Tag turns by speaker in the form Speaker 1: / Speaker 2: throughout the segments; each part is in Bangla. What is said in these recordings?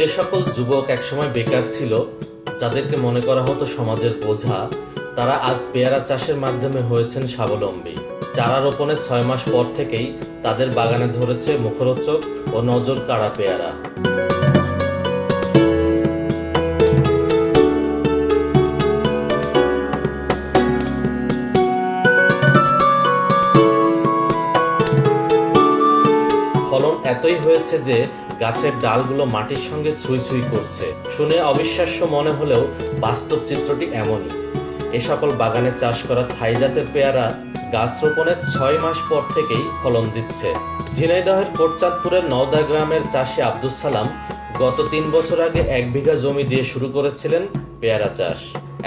Speaker 1: যে সকল যুবক একসময় বেকার ছিল, যাদেরকে মনে করা হতো সমাজের বোঝা, তারা আজ পেয়ারা চাষের মাধ্যমে হয়েছেন স্বাবলম্বী। চারা রোপণের ছয় মাস পর থেকেই তাদের বাগানে ধরেছে মুখরোচক ও নজর কাড়া পেয়ারা। ফলন এতই হয়েছে যে গাছের ডালগুলো মাটির সঙ্গে ছুঁই ছুঁই করছে। শুনে অবিশ্বাস্য মনে হলেও বাস্তব চিত্রটি এমনই। এ সকল বাগানে চাষ করা থাই জাতের পেয়ারা গাছ রোপণের ছয় মাস পর থেকেই ফলন দিচ্ছে। ঝিনাইদহের কোটচাঁদপুরের নওদা গ্রামের চাষি আব্দুল সালাম গত তিন বছর আগে এক বিঘা জমি দিয়ে শুরু করেছিলেন পেয়ারা চাষ।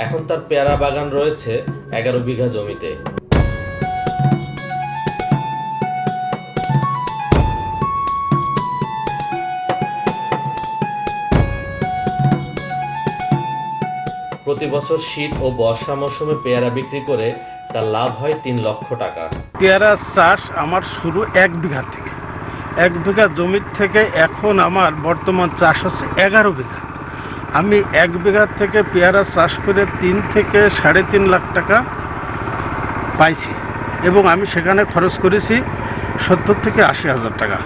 Speaker 1: এখন তার পেয়ারা বাগান রয়েছে এগারো বিঘা জমিতে। প্রতি বছর শীত ও বর্ষা মৌসুমে পেয়ারা বিক্রি করে তার লাভ হয় তিন লক্ষ টাকা।
Speaker 2: পেয়ারা চাষ আমার শুরু এক বিঘা থেকে। এক বিঘা জমির থেকে এখন আমার বর্তমান চাষ হচ্ছে এগারো বিঘা। আমি এক বিঘা থেকে পেয়ারা চাষ করে তিন থেকে সাড়ে তিন লাখ টাকা পাইছি এবং আমি সেখানে খরচ করেছি সত্তর থেকে আশি হাজার টাকা।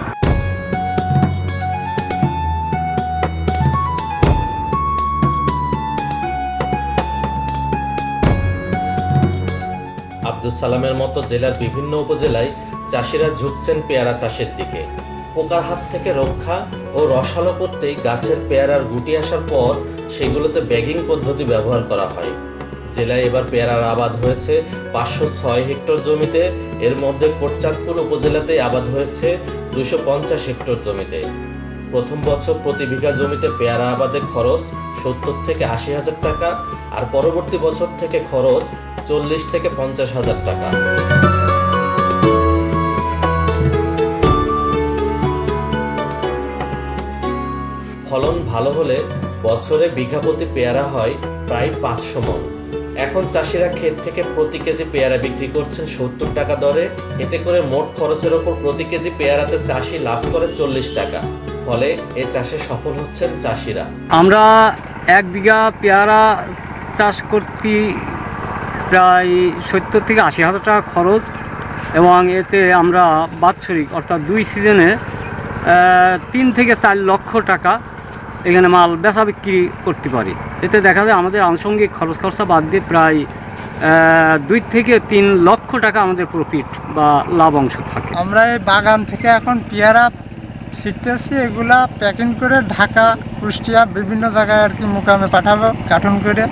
Speaker 1: আব্দুল সালামের মতো জেলার বিভিন্ন উপজেলায় চাষিরা ঝুঁকছেন পেয়ারা চাষের দিকে। পোকার হাত থেকে রক্ষা ও রসালো করতেই গাছের পেয়ারার গুটি আসার পর সেগুলোতে ব্যাগিং পদ্ধতি ব্যবহার করা হয়। জেলায় এবার পেয়ারার আবাদ হয়েছে পাঁচশো ছয় হেক্টর জমিতে। এর মধ্যে কোটচাঁদপুর উপজেলাতে আবাদ হয়েছে দুশো পঞ্চাশ হেক্টর জমিতে। প্রথম বছর প্রতি বিঘা জমিতে পেয়ারা আবাদে খরচ সত্তর থেকে আশি হাজার টাকা আর পরবর্তী বছর থেকে খরচ চল্লিশ থেকে পঞ্চাশ হাজার টাকা। ফলন ভালো হলে বছরে বিঘা প্রতি পেয়ারা হয় প্রায় পাঁচশো মন। এখন চাষিরা ক্ষেত থেকে প্রতি কেজি পেয়ারা বিক্রি করছেন সত্তর টাকা দরে। এতে করে মোট খরচের ওপর প্রতি কেজি পেয়ারাতে চাষি লাভ করে চল্লিশ টাকা। ফলে এ চাষে সফল হচ্ছেন চাষিরা।
Speaker 3: আমরা এক বিঘা পেয়ারা চাষ করতে প্রায় সত্তর থেকে আশি হাজার টাকা খরচ এবং এতে আমরা বাৎসরিক অর্থাৎ দুই সিজনে তিন থেকে চার লক্ষ টাকা এখানে মাল বেচা বিক্রি করতে পারি। এতে দেখা যায় আমাদের আনুষঙ্গিক খরচ খরচা বাদ দিয়ে প্রায় দুই থেকে তিন লক্ষ টাকা আমাদের প্রফিট বা লাভ অংশ থাকে।
Speaker 4: আমরা এই বাগান থেকে এখন পেয়ারা ছিটতেছি এগুলা প্যাকিং করে ঢাকা কুষ্টিয়া বিভিন্ন জায়গায় আর কি মোকামে পাঠাবো কার্টুন করে।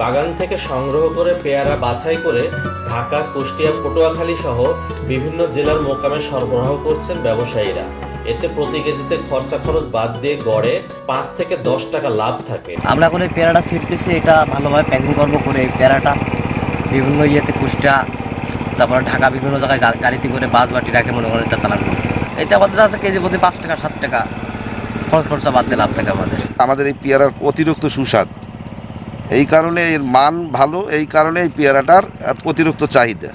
Speaker 1: বাগান থেকে সংগ্রহ করে পেয়ারা বাছাই করে ঢাকা কুষ্টিয়া পটুয়াখালী সহ বিভিন্ন জেলার মোকামে সরবরাহ করছেন ব্যবসায়ীরা। এতে প্রতি কেজিতে খরচা খরচ বাদ দিয়ে গড়ে পাঁচ থেকে দশ টাকা লাভ থাকে।
Speaker 5: আমরা এখন এই পেয়ারাটা ছিটতেছি এটা ভালোভাবে প্যাকিং করব করে এই পেয়ারাটা। বিভিন্ন ইয়েতে কুষ্টা তারপরে ঢাকা বিভিন্ন জায়গায় গাড়িতে করে বাস বাটি রাখে মনে করেন এটা চালান। এতে আমাদের আছে কেজি প্রতি পাঁচ টাকা সাত টাকা খরচ খরচা বাদ দিয়ে লাভ থাকে আমাদের।
Speaker 6: আমাদের এই পেয়ারার অতিরিক্ত সুস্বাদ। এই কারণে এর মান ভালো এই কারণে এই পেয়ারাটার অতিরিক্ত চাহিদা।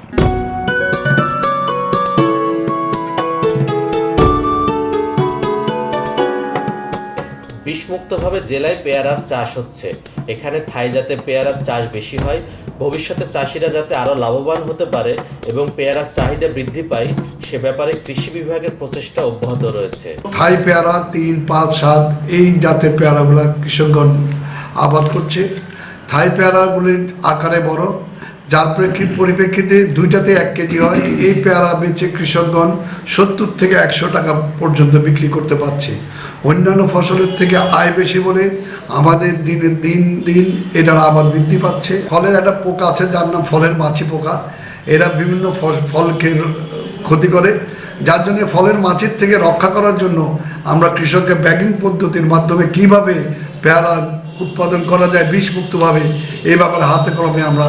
Speaker 1: বিষমুক্তভাবে জেলায় পেয়ারার চাষ হচ্ছে। এখানে থাই জাতের পেয়ারার চাষ বেশি হয়। ভবিষ্যতে চাষিরা যাতে আরও লাভবান হতে পারে এবং পেয়ারার চাহিদা বৃদ্ধি পায় সে ব্যাপারে কৃষি বিভাগের প্রচেষ্টা অব্যাহত রয়েছে।
Speaker 7: থাই পেয়ারা তিন পাঁচ সাত এই জাতের পেয়ারাগুলো কৃষকগণ আবাদ করছে। থাই পেয়ারাগুলির আকারে বড়, যার প্রেক্ষিত পরিপ্রেক্ষিতে দুইটাতে এক কেজি হয়। এই পেয়ারা বেচে কৃষকগণ সত্তর থেকে একশো টাকা পর্যন্ত বিক্রি করতে পারছে। অন্যান্য ফসলের থেকে আয় বেশি বলে আমাদের দিনে দিন দিন এটার আবার বৃদ্ধি পাচ্ছে। ফলের একটা পোকা আছে, যার নাম ফলের মাছি পোকা। এরা বিভিন্ন ফল- ফলকে ক্ষতি করে। যার জন্য ফলের মাছির থেকে রক্ষা করার জন্য আমরা কৃষককে ব্যাগিং পদ্ধতির মাধ্যমে কীভাবে পেয়ারা উৎপাদন করা যায় বিষমুক্তভাবে, এই ব্যাপারে হাতে কলমে আমরা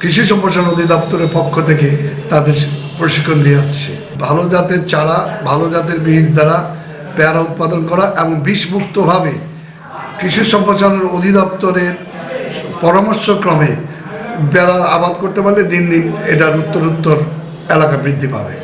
Speaker 7: কৃষি সম্প্রসারণ অধিদপ্তরের পক্ষ থেকে তাদের প্রশিক্ষণ দিয়ে আসছে। ভালো জাতের চারা, ভালো জাতের বীজ দ্বারা পেয়ারা উৎপাদন করা এবং বিষমুক্তভাবে কৃষি সম্প্রসারণ অধিদপ্তরের পরামর্শক্রমে পেয়ারা আবাদ করতে পারলে দিন দিন এটার উত্তর উত্তর এলাকা বৃদ্ধি পাবে।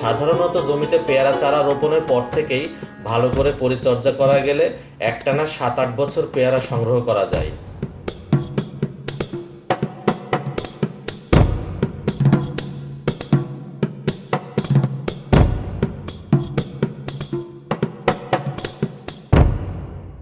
Speaker 1: সাধারণত জমিতে পেয়ারা চারা রোপণের পর থেকেই ভালো করে পরিচর্যা করা গেলে একটানা সাত আট বছর পেয়ারা সংগ্রহ করা যায়।